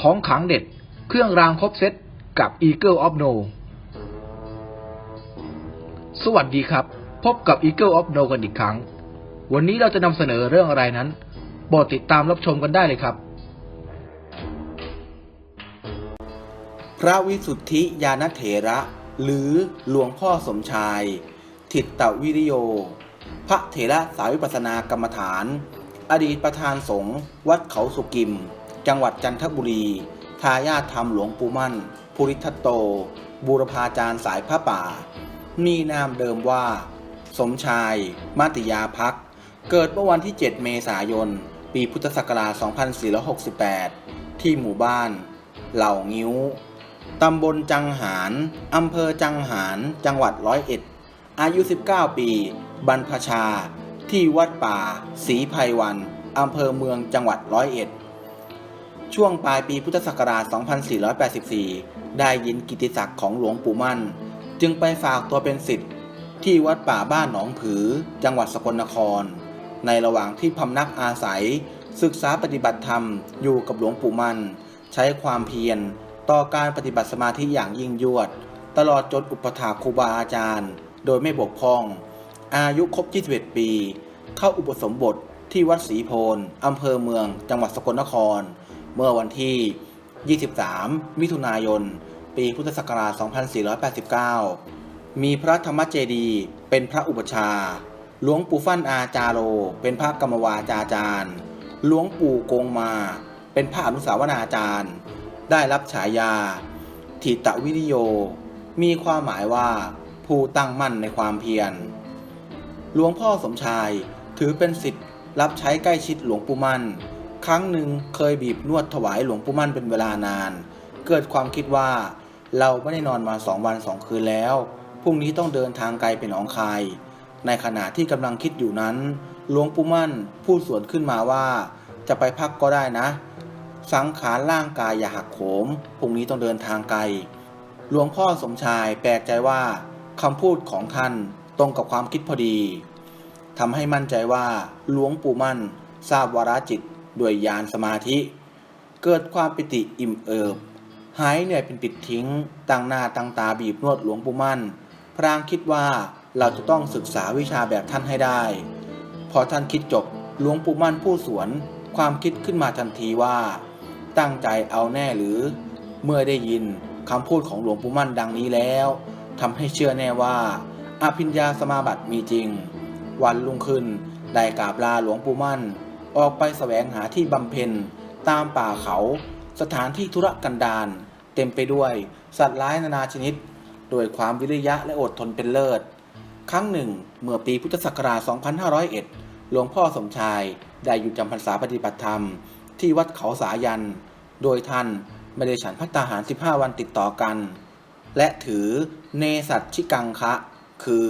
ของขังเด็ด เครื่องรางครบเซตกับ Eagle of No สวัสดีครับ พบกับ Eagle of No กันอีกครั้ง วันนี้เราจะนำเสนอเรื่องอะไรนั้นโปรดติดตามรับชมกันได้เลยครับ พระวิสุทธิยานเถระ หรือหลวงพ่อสมชาย ทิตตวิริโย พระเถระสายวิปัสสนากรรมฐาน อดีตประธานสงฆ์วัดเขาสุกิม จังหวัดจันทบุรี ทายาทธรรมหลวงปู่มั่น ภูริทัตโต บูรพาจารย์สายพระป่า มีนามเดิมว่า สมชาย มาติยาพัก เกิดเมื่อวันที่ 7 เมษายน ปีพุทธศักราช 2468 ที่หมู่บ้าน เหล่างิ้ว ตำบลจังหาร อำเภอจังหาร จังหวัดร้อยเอ็ด อายุ 19 ปี บรรพชา ที่วัดป่า ศรีไพวัน อำเภอเมืองจังหวัดร้อยเอ็ด ช่วงปลายปีพุทธศักราช 2484 ได้ยินกิติศักดิ์ของหลวงปู่มั่น จึงไปฝากตัวเป็นศิษย์ที่วัดป่าบ้านหนองผือ จังหวัดสกลนคร ในระหว่างที่พำนักอาศัย ศึกษาปฏิบัติธรรมอยู่กับหลวงปู่มั่น ใช้ความเพียรต่อการปฏิบัติสมาธิอย่างยิ่งยวด ตลอดจนอุปถาครูบาอาจารย์ โดยไม่บกพร่อง อายุครบ 21 ปี เข้าอุปสมบทที่วัดศรีโพนอำเภอเมือง จังหวัดสกลนคร เมื่อวันที่ 23 มิถุนายน ปีพุทธศักราช 2489 มีพระธรรมเจดีเป็นพระอุปชา หลวงปู่ฟั่นอาจาโร เป็นพระกรรมวาจาจารย์ หลวงปู่โกงมา เป็นพระอนุสาวนาจารย์ ได้รับฉายา ทิตวิริโย มีความหมายว่าผู้ตั้งมั่นในความเพียร หลวงพ่อสมชายถือเป็นสิทธิ์รับใช้ใกล้ชิดหลวงปู่มั่น ครั้งหนึ่งเคยบีบนวดถวายหลวงปู่มั่นเป็นเวลานาน เกิดความคิดว่า เราไม่ได้นอนมาสองวันสองคืนแล้ว พรุ่งนี้ต้องเดินทางไกลไปหนองคาย ในขณะที่กำลังคิดอยู่นั้น หลวงปู่มั่นพูดสวนขึ้นมาว่า จะไปพักก็ได้นะ สังขารร่างกายอย่าหักโหมพรุ่งนี้ต้องเดินทางไกล หลวงพ่อสมชายแปลกใจว่าคำพูดของท่านตรงกับความคิดพอดีทำให้มั่นใจว่าหลวงปู่มั่นทราบวาระจิต ด้วยญาณสมาธิ เกิดความปิติอิ่มเอิบ หายเหนื่อยเป็นปิดทิ้ง ตั้งหน้าตั้งตาบีบนวดหลวงปู่มั่น พรางคิดว่าเราจะต้องศึกษาวิชาแบบท่านให้ได้ พอท่านคิดจบหลวงปู่มั่นผู้สวน ความคิดขึ้นมาทันทีว่า ตั้งใจเอาแน่หรือ เมื่อได้ยินคำพูดของหลวงปู่มั่นดังนี้แล้วทำให้เชื่อแน่ว่าอภิญญาสมาบัติมีจริง วันรุ่งขึ้นได้กราบลาหลวงปู่มั่น ออกไปแสวงหาที่บำเพ็ญ ตามป่าเขา สถานที่ธุรกันดารเต็มไปด้วย สัตว์ร้ายนานาชนิด โดยความวิริยะและอดทนเป็นเลิศ ครั้งหนึ่ง เมื่อปีพุทธศักราช 2501 หลวงพ่อสมชายได้อยู่จำพรรษาปฏิบัติธรรม ที่วัดเขาสายัน โดยท่านไม่ได้ฉันพัตตาหาร 15 วันติดต่อกัน และถือเนสัตชิกังคะ คือ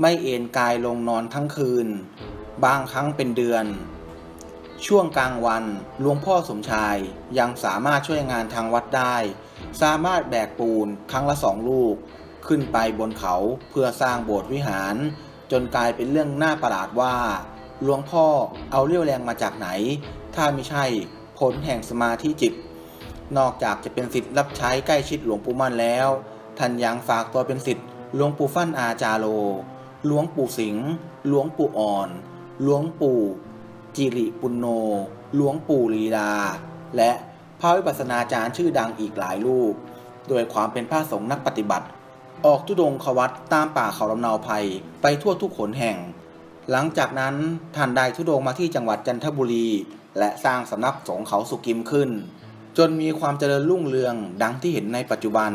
ไม่เอนกายลงนอนทั้งคืน บางครั้งเป็นเดือน ช่วงกลางวันหลวงพ่อสมชาย ยังสามารถช่วยงานทางวัดได้ สามารถแบกปูนครั้งละสองลูก ขึ้นไปบนเขาเพื่อสร้างโบสถ์วิหาร จนกลายเป็นเรื่องน่าประหลาดว่าหลวงพ่อเอาเรี่ยวแรงมาจากไหน ถ้าไม่ใช่ผลแห่งสมาธิจิต นอกจากจะเป็นสิทธิ์รับใช้ใกล้ชิดหลวงปู่มั่นแล้ว ท่านยังฝากตัวเป็นสิทธิ์หลวงปู่ฟั่นอาจาโล หลวงปู่สิงห์ หลวงปู่อ่อน หลวงปู่ จิริปุณโน หลวงปู่ลีลา และพระวิปัสสนาจารย์ชื่อดังอีกหลายรูป โดยความเป็นพระสงฆ์นักปฏิบัติ ออกทุดงควัตตามป่าเขาลำเนาภัยไปทั่วทุกขนแห่ง หลังจากนั้นท่านได้ทุดงมาที่จังหวัดจันทบุรี และสร้างสำนักสงฆ์เขาสุกิมขึ้น จนมีความเจริญรุ่งเรืองดังที่เห็นในปัจจุบัน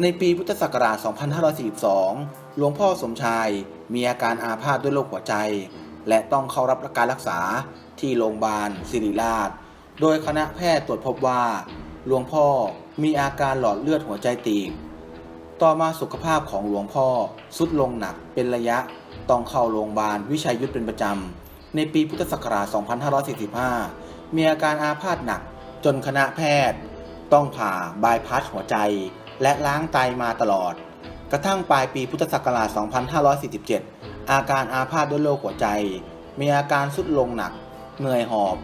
ในปีพุทธศักราช 2542 หลวงพ่อสมชายมีอาการอาพาธด้วยโรคหัวใจ และต้องเข้ารับการรักษาที่โรงพยาบาลศิริราช โดยคณะแพทย์ตรวจพบว่า หลวงพ่อมีอาการหลอดเลือดหัวใจตีบ ต่อมาสุขภาพของหลวงพ่อสุดลงหนักเป็นระยะ ต้องเข้าโรงพยาบาลวิชัยยุทธเป็นประจำ ในปีพุทธศักราช 2545 มีอาการอาพาธหนักจนคณะแพทย์ ต้องผ่าบายพาสหัวใจ และล้างไตมาตลอด กระทั่งปลายปีพุทธศักราช 2547 อาการอาพาธด้วยโรคหัวใจ มีอาการสุดลงหนัก เหนื่อยหอบ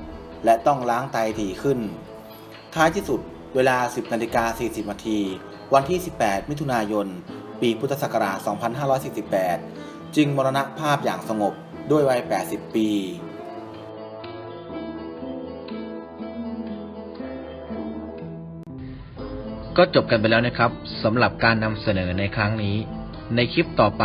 และต้องล้างไตถี่ขึ้น ท้ายที่สุดเวลา 10นาฬิกา40นาทีวันที่ 18 มิถุนายน ปีพุทธศักราช 2548 จึงมรณภาพอย่างสงบด้วยวัย 80 ปีก็จบกันไปแล้วนะครับสำหรับการนำเสนอในครั้งนี้ ในคลิปต่อไป